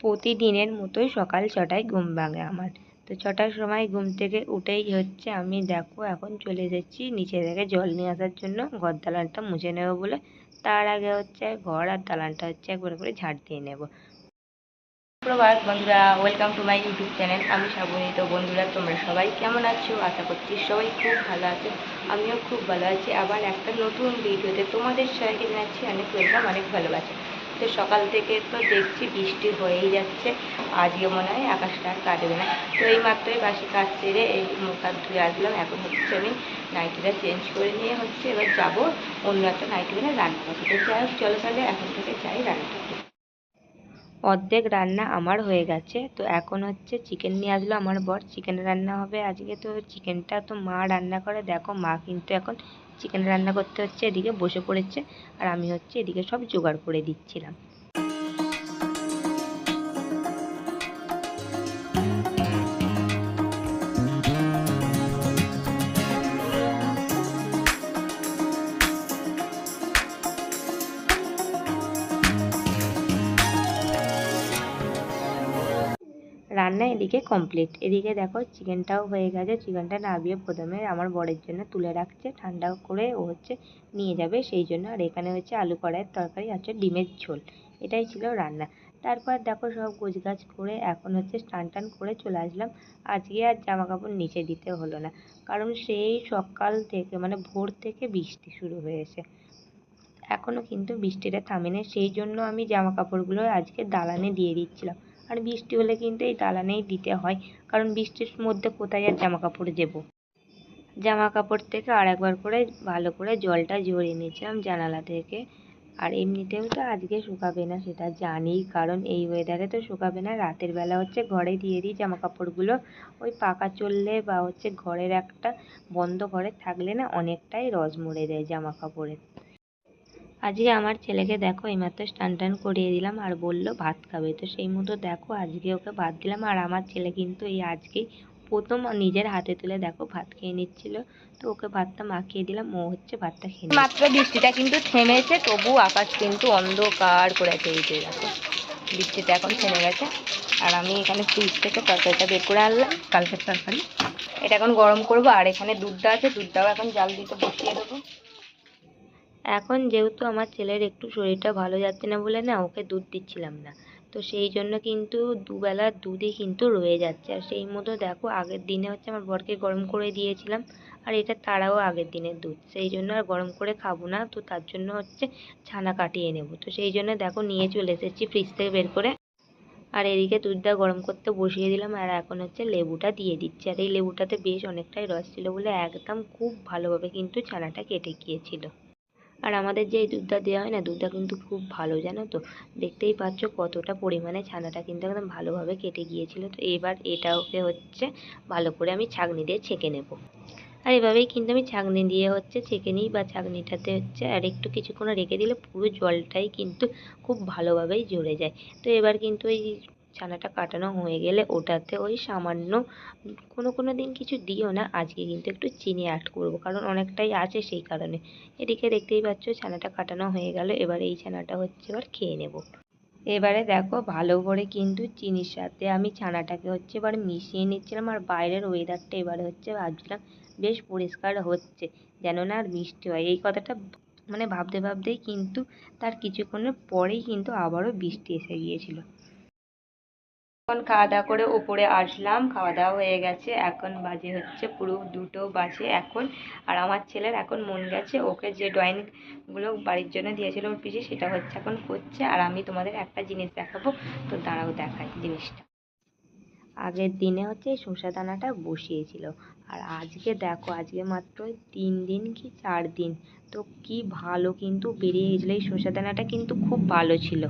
প্রতিদিনের মতোই সকাল ছটায় ঘুম ভাঙে আমার। তো ছটার সময় ঘুম থেকে উঠেই হচ্ছে আমি দেখো এখন চলে এসেছি নিচে থেকে জল নিয়ে আসার জন্য। ঘর দালানটা মুছে নেব বলে। তার আগে হচ্ছে ঘর আর দালানটা হচ্ছে একবার করে ঝাড় দিয়ে নেব। সুপ্রভাত বন্ধুরা welcome to my YouTube channel আমি শ্রাবণী তো বন্ধুরা, তোমরা সবাই কেমন আছো? আশা করছি সবাই খুব ভালো আছো। আমিও খুব ভালো আছি। আবার একটা নতুন ভিডিওতে তোমাদের সবাইকে জানাচ্ছি অনেক ওয়েলকাম অনেক ভালোবাসা। তো সকাল থেকে তো দেখছি বৃষ্টি হয়েই যাচ্ছে। আজকে মনে হয় আকাশটা আর কাটবে না। তো এই মাত্রই বাসি কাজ সেরে এই মুখ হাত ধুয়ে আসলাম। এখন হচ্ছে আমি নাইটিটা চেঞ্জ করে নিয়ে হচ্ছে এবার যাব অন্য একটা নাইটি কিনে রান্না করতে যাই হোক, চলো তাহলে এখন থেকে যাই রান্না। অর্ধেক রান্না আমার হয়ে গেছে। তো এখন হচ্ছে চিকেন নিয়ে আসলো আমার বর। চিকেন রান্না হবে আজকে। তো চিকেনটা তো মা রান্না করে। দেখো মা কিন্তু এখন চিকেন রান্না করতে হচ্ছে, এদিকে বসে পড়েছে, আর আমি হচ্ছে এদিকে সব জোগাড় করে দিচ্ছিলাম। রান্না এদিকে কমপ্লিট এদিকে দেখো চিকেনটাও হয়ে গেছে। চিকেনটা নাবিয়ে প্রথমে আমার বরের জন্য তুলে রাখছে। ঠান্ডা করে ও হচ্ছে নিয়ে যাবে। সেই জন্য আর এখানে হচ্ছে আলু কড়াইয়ের তরকারি হচ্ছে ডিমের ঝোল। এটাই ছিল রান্না। তারপর দেখো সব গোছগাছ করে এখন হচ্ছে স্নান টান করে চলে আসলাম। আজকে আর জামা কাপড় নিচে দিতে হলো না। কারণ সেই সকাল থেকে মানে ভোর থেকে বৃষ্টি শুরু হয়েছে। এখনও কিন্তু বৃষ্টিটা থামেনি। সেই জন্য আমি জামা কাপড়গুলো আজকে দালানে দিয়ে দিচ্ছিলাম। আর বৃষ্টি হলে কিন্তু এই দালানেই দিতে হয়। কারণ বৃষ্টির মধ্যে কোথায় আর জামা কাপড় দেবো? জামা কাপড় থেকে আর একবার করে ভালো করে জলটা ঝরিয়ে নিয়েছিলাম জানালা থেকে। আর এমনিতেও তো আজকে শুকাবে না, সেটা জানি। কারণ এই ওয়েদারে তো শুকাবে না। রাতের বেলা হচ্ছে ঘরে দিয়ে দিই জামা কাপড়গুলো ওই পাকা চললে বা হচ্ছে ঘরের একটা বন্ধ ঘরে থাকলে না অনেকটাই রস মরে দেয় জামা কাপড়ের আজকে আমার ছেলেকে দেখো, এইমাত্র স্নান টান করিয়ে দিলাম আর বলল, ভাত খাবে। তো সেই মতো দেখো, আজকে ওকে ভাত দিলাম আর আমার ছেলে কিন্তু এই আজকেই প্রথম নিজের হাতে তুলে দেখো, ভাত খেয়ে নিচ্ছিল। তো ওকে ভাতটা মাখিয়ে দিলাম, ও হচ্ছে ভাতটা খেয়ে মাত্র বৃষ্টিটা কিন্তু থেমেছে, তবু আকাশ কিন্তু অন্ধকার করেছে এই যে দেখো। বৃষ্টিটা এখন থেমে গেছে। আর আমি এখানে ফ্রিজ থেকে তরকারিটা বের করে আনলাম, কালকের তরকারি। এটা এখন গরম করব, আর এখানে দুধটা আছে, দুধটাও এখন জাল দিতে বসিয়ে দেবো। এখন যেহেতু আমার ছেলের একটু শরীরটা ভালো যাচ্ছে না বলে না, ওকে দুধ দিচ্ছিলাম না। তো সেই জন্য কিন্তু দুবেলা দুধই কিন্তু রয়ে যাচ্ছে। আর সেই মতো দেখো, আগের দিনে হচ্ছে আমার বরকে গরম করে দিয়েছিলাম, আর এটা তারাও আগের দিনের দুধ। সেই জন্য আর গরম করে খাব না, তো তার জন্য হচ্ছে ছানা কাটিয়ে নেব। তো সেই জন্য দেখো, নিয়ে চলে এসেছি ফ্রিজ থেকে বের করে। আর এদিকে দুধটা গরম করতে বসিয়ে দিলাম, আর এখন হচ্ছে লেবুটা দিয়ে দিচ্ছি। আর এই লেবুটাতে বেশ অনেকটাই রস ছিল বলে একদম খুব ভালোভাবে কিন্তু ছানাটা কেটে গিয়েছিল। আর আমাদের যে এই দুধটা দেওয়া হয় না, দুধটা কিন্তু খুব ভালো, জানো তো? দেখতেই পাচ্ছ কতটা পরিমাণে ছানাটা কিন্তু একদম ভালোভাবে কেটে গিয়েছিল। তো এবার এটাকে হচ্ছে ভালো করে আমি ছাঁকনি দিয়ে ছেঁকে নেব। আর এভাবেই কিন্তু আমি ছাঁকনি দিয়ে হচ্ছে ছেঁকে নিই বা ছাঁকনিটাতে হচ্ছে আর একটু কিছুক্ষণ রেখে দিলে পুরো জলটাই কিন্তু খুব ভালোভাবেই ঝরে যায়। তো এবার কিন্তু ওই ছানাটা কাটানো হয়ে গেলে ওটাতে ওই সামান্য কোনো কোনো দিন কিছু দিও না, আজকে কিন্তু একটু চিনি অ্যাড করব, কারণ অনেকটাই আছে সেই কারণে। এদিকে দেখতেই পাচ্ছ ছানাটা কাটানো হয়ে গেল, এবার এই ছানাটা হচ্ছে এবার খেয়ে নেব। এবারে দেখো ভালো করে কিন্তু চিনির সাথে আমি ছানাটাকে হচ্ছে এবার মিশিয়ে নিচ্ছিলাম, আর বাইরের ওয়েদারটা এবারে হচ্ছে ভাবছিলাম বেশ পরিষ্কার হচ্ছে, যেন না আর বৃষ্টি হয়। এই কথাটা মানে ভাবতে ভাবতেই কিন্তু তার কিছুক্ষণের পরেই কিন্তু আবারও বৃষ্টি এসে গিয়েছিল। এখন খাওয়া দাওয়া করে ওপরে আসলাম খাওয়া দাওয়া হয়ে গেছে। এখন বাজে হচ্ছে পুরো দুটো বাজে এখন। আর আমার ছেলের এখন মন গেছে, ওকে যে ড্রয়িংগুলো বাড়ির জন্য দিয়েছিল ওর পিছিয়ে সেটা হচ্ছে এখন করছে। আর আমি তোমাদের একটা জিনিস দেখাবো, তো দাঁড়াও দেখাই জিনিসটা। আগের দিনে হচ্ছে শসা দানাটা বসিয়েছিল। আর আজকে দেখো, আজকে মাত্র তিন দিন কি চার দিন? তো কি ভালো কিন্তু বেরিয়ে গেছিল। এই শসা দানাটা কিন্তু খুব ভালো ছিল।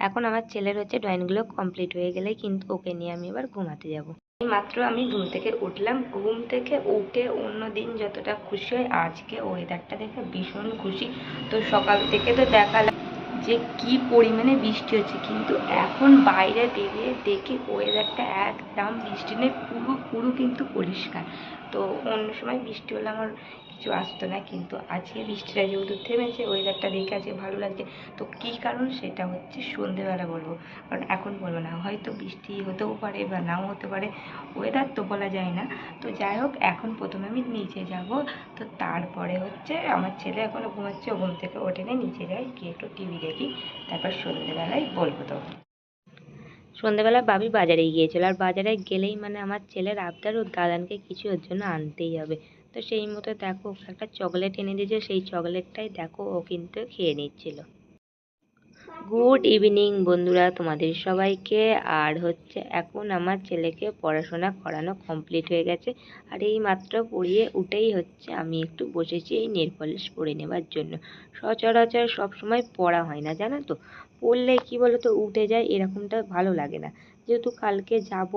এখন আমার ছেলের হচ্ছে ড্রয়িংগুলো কমপ্লিট হয়ে গেলে কিন্তু ওকে নিয়ে আমি এবার ঘুমাতে যাব। মাত্র আমি ঘুম থেকে উঠলাম। ঘুম থেকে উঠে অন্য দিন যতটা খুশি হয়, আজকে ওয়েদারটা দেখে ভীষণ খুশি। তো সকাল থেকে তো দেখালাম যে কি পরিমাণে বৃষ্টি হচ্ছে। কিন্তু এখন বাইরে বেরিয়ে দেখি ওয়েদারটা একদম বৃষ্টি নেই পুরো পুরো কিন্তু পরিষ্কার। তো অন্য সময় বৃষ্টি হলে আমার কিছু আসতো না, কিন্তু আজকে বৃষ্টিটা যেহেতু থেমেছে ওয়েদারটা দেখে আজকে ভালো লাগছে। তো কী কারণ? সেটা হচ্ছে সন্ধেবেলা বলব। কারণ এখন বলব না, হয়তো বৃষ্টি হতেও পারে বা নাও হতে পারে ওয়েদার তো বলা যায় না। তো যাই হোক, এখন প্রথমে আমি নিচে যাব। তো তারপরে হচ্ছে আমার ছেলে এখনও ঘুমাচ্ছে, ও ঘুম থেকে ওঠে নিচে যাই, গিয়ে একটু টিভি দেখি, তারপর সন্ধেবেলায় বলব তো সন্ধেবেলা বাবি বাজারে গিয়েছিল, আর বাজারে গেলেই মানে আমার ছেলের আবদার ওর দাদানকে কিছু ওর জন্য আনতেই হবে। তো সেই মতো দেখো একটা চকলেট এনে দিয়েছে, সেই চকলেটটাই দেখো, ও কিন্তু খেয়ে নিচ্ছিল। গুড ইভিনিং বন্ধুরা তোমাদের সবাইকে। আর হচ্ছে এখন আমার ছেলেকে পড়াশোনা করানো কমপ্লিট হয়ে গেছে। আর এই মাত্র পড়িয়ে উঠেই হচ্ছে আমি একটু বসেছি এই নেল পলিশ পরে নেবার জন্য। সচরাচর সবসময় পড়া হয় না, জানো তো? পড়লে কি বলো তো উঠে যায়, এরকমটা ভালো লাগে না। যেহেতু কালকে যাব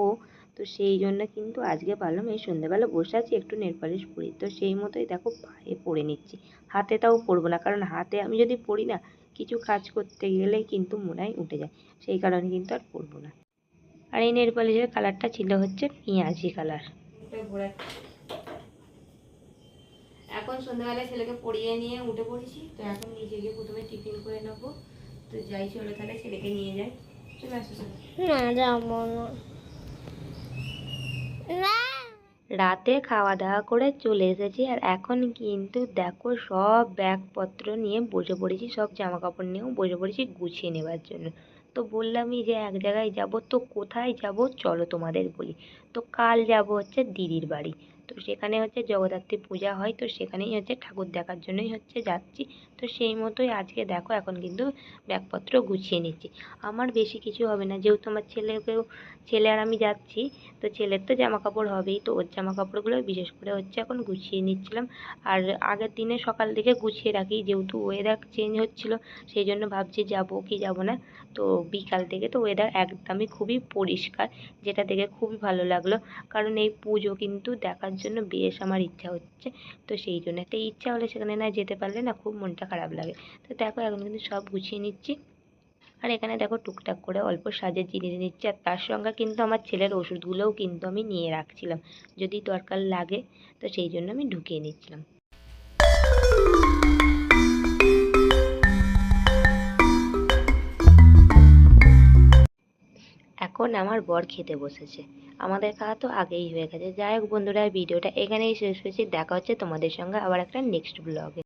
তো সেই জন্য কিন্তু আজকে ভাবলাম এই সন্ধ্যেবেলা বসে আছি একটু নেল পলিশ পরি তো সেই মতোই দেখো পায়ে পরে নিচ্ছি। হাতে তাও পরবো না কারণ হাতে আমি যদি পরি না কিছু কাজ করতে গেলেই কিন্তু মনে হয় উঠে যায়। সেই কারণে কিন্তু আর পরবো না। আর এই নেল পলিশের কালারটা ছিল হচ্ছে পেঁয়াজি কালার। এখন সন্ধ্যাবেলায় ছেলেকে পড়িয়ে নিয়ে উঠে পড়েছি। তো এখন নিজে গিয়ে প্রথমে টিফিন করে নেব। তো যাই চলো তাহলে ছেলেকে নিয়ে যাই। চলে আসো। না যাব না। রাতে খাওয়া দাওয়া করে চলে এসেছি আর এখন কিন্তু দেখো সব ব্যাগপত্র নিয়ে বসে পড়েছি, সব জামা কাপড় নিয়েও বসে পড়েছি গুছিয়ে নেবার জন্য। তো বললামই যে এক জায়গায় যাব, তো কোথায় যাব চলো তোমাদের বলি। তো কাল যাব হচ্ছে দিদির বাড়ি। তো সেখানে হচ্ছে জগদ্ধাত্রী পূজা হয়, তো সেখানেই হচ্ছে ঠাকুর দেখার জন্যই হচ্ছে যাচ্ছি। তো সেই মতোই আজকে দেখো, এখন কিন্তু ব্যাগপত্র গুছিয়ে নিচ্ছি। আমার বেশি কিছু হবে না, যেহেতু আমার ছেলেকেও, ছেলে আর আমি যাচ্ছি, তো ছেলের তো জামা কাপড় হবেই, তো ওর জামা কাপড়গুলো বিশেষ করে হচ্ছে এখন গুছিয়ে নিচ্ছিলাম। আর আগের দিনে সকাল থেকে গুছিয়ে রাখি, যেহেতু ওয়েদার চেঞ্জ হচ্ছিল, সেই জন্য ভাবছি যাব কি যাব না। তো বিকাল থেকে তো ওয়েদার একদমই খুবই পরিষ্কার, যেটা দেখে খুবই ভালো লাগল। কারণ এই পুজো কিন্তু দেখার জন্য বেশ আমার ইচ্ছা হচ্ছে, তো সেই জন্য। একটা ইচ্ছা হলে সেখানে না যেতে পারলে না খুব মনটা খারাপ লাগে। তো দেখো, এখন কিন্তু সব গুছিয়ে নিচ্ছি। আর এখানে দেখো, টুকটাক করে অল্প সাজের জিনিস নিচ্ছি। আর তার সঙ্গে কিন্তু আমার ছেলের ওষুধগুলোও কিন্তু আমি নিয়ে রাখছিলাম। যদি দরকার লাগে, তো সেই জন্য আমি ঢুকিয়ে নিচ্ছিলাম। এখন আমার বর খেতে বসেছে। আমাদের খাওয়া তো আগেই হয়ে গেছে। যাই হোক বন্ধুরা, ভিডিওটা এখানেই শেষ হয়েছে। দেখা হচ্ছে তোমাদের সঙ্গে আবার একটা নেক্সট ব্লগে